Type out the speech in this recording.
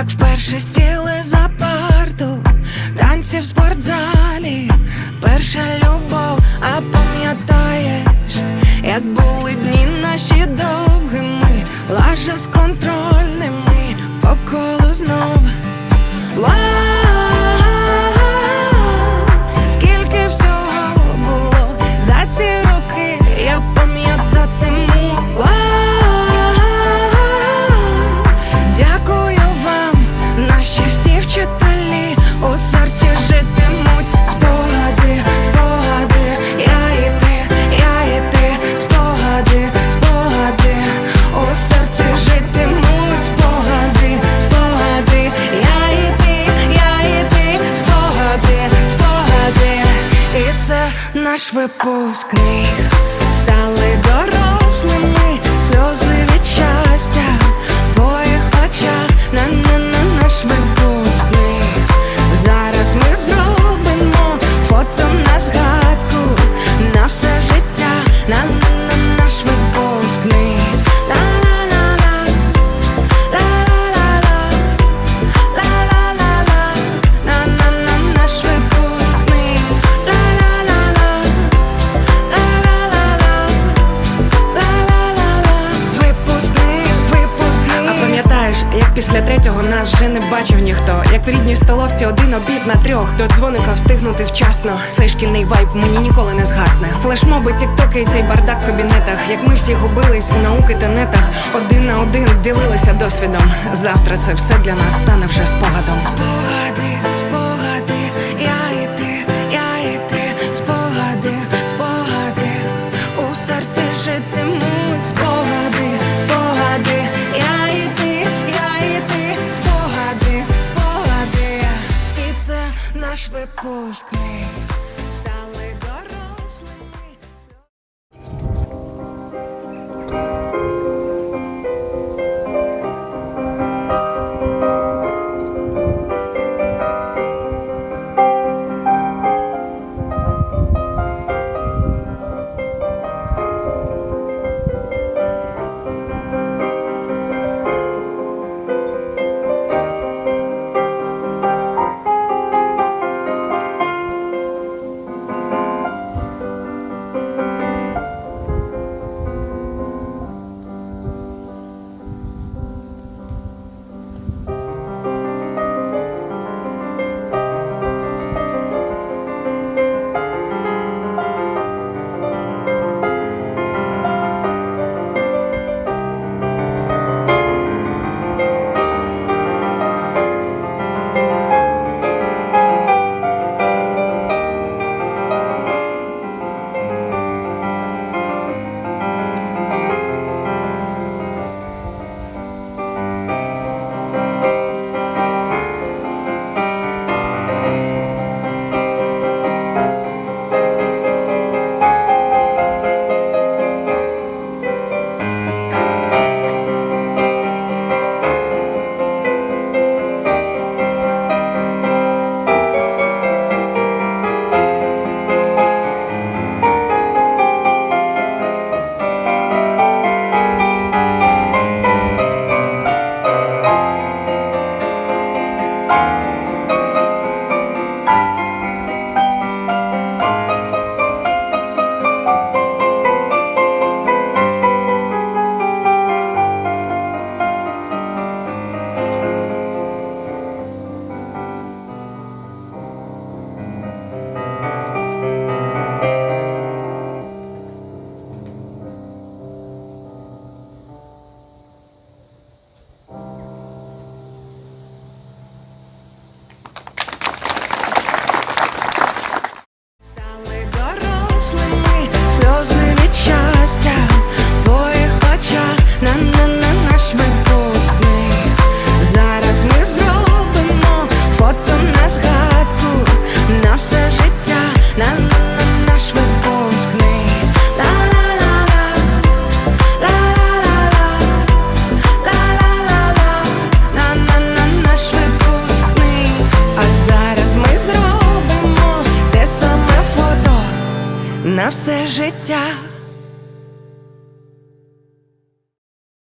як вперше сіли це наш випускний. Стали дорослими, сльози від щастя в твоїх очах, на на нас вже не бачив ніхто, як в рідній столовці один обід на трьох. До дзвоника встигнути вчасно. Цей шкільний вайб мені ніколи не згасне. Флешмоби, тіктоки і цей бардак в кабінетах. Як ми всі губились у науки та нетах, один на один ділилися досвідом. Завтра це все для нас стане вже спогадом. Спогади, спогади, я і ти, я і ти, спогади, спогади, у серці житимуть спогади, наш все життя.